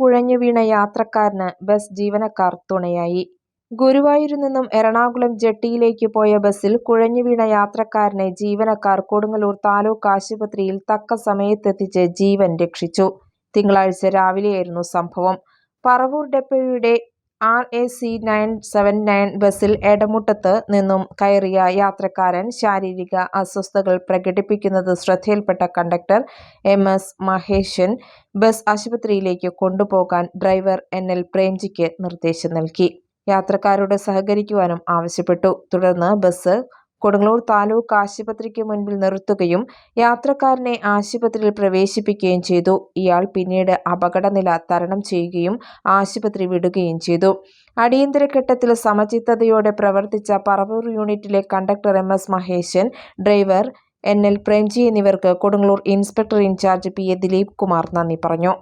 കുഴഞ്ഞു വീണ യാത്രക്കാരന് ബസ് ജീവനക്കാർ തുണയായി. ഗുരുവായൂരിൽ നിന്നും എറണാകുളം ജെട്ടിയിലേക്ക് പോയ ബസ്സിൽ കുഴഞ്ഞു വീണ യാത്രക്കാരനെ ജീവനക്കാർ കൊടുങ്ങല്ലൂർ താലൂക്ക് ആശുപത്രിയിൽ തക്ക സമയത്തെത്തിച്ച് ജീവൻ രക്ഷിച്ചു. തിങ്കളാഴ്ച രാവിലെയായിരുന്നു സംഭവം. Paravur ഡെപ്പോയുടെ R A C nine seven nine ബസ്സിൽ എടമുട്ടത്ത് നിന്നും കയറിയ യാത്രക്കാരൻ ശാരീരിക അസ്വസ്ഥതകൾ പ്രകടിപ്പിക്കുന്നത് ശ്രദ്ധയിൽപ്പെട്ട conductor M S Maheshan bus ആശുപത്രിയിലേക്ക് കൊണ്ടുപോകാൻ ഡ്രൈവർ എൻ എൽ പ്രേംജിക്ക് നിർദ്ദേശം നൽകി. യാത്രക്കാരോട് സഹകരിക്കുവാനും ആവശ്യപ്പെട്ടു. തുടർന്ന് ബസ് കൊടുങ്ങല്ലൂർ താലൂക്ക് ആശുപത്രിക്ക് മുൻപിൽ നിർത്തുകയും യാത്രക്കാരനെ ആശുപത്രിയിൽ പ്രവേശിപ്പിക്കുകയും ചെയ്തു. ഇയാൾ പിന്നീട് അപകടനില തരണം ചെയ്യുകയും ആശുപത്രി വിടുകയും ചെയ്തു. അടിയന്തര ഘട്ടത്തിൽ സമചിത്തതയോടെ പ്രവർത്തിച്ച പറവൂർ യൂണിറ്റിലെ conductor M S Maheshan driver N L Premji എന്നിവർക്ക് Kodungallur inspector in-charge P A Dileep Kumar നന്ദി പറഞ്ഞു.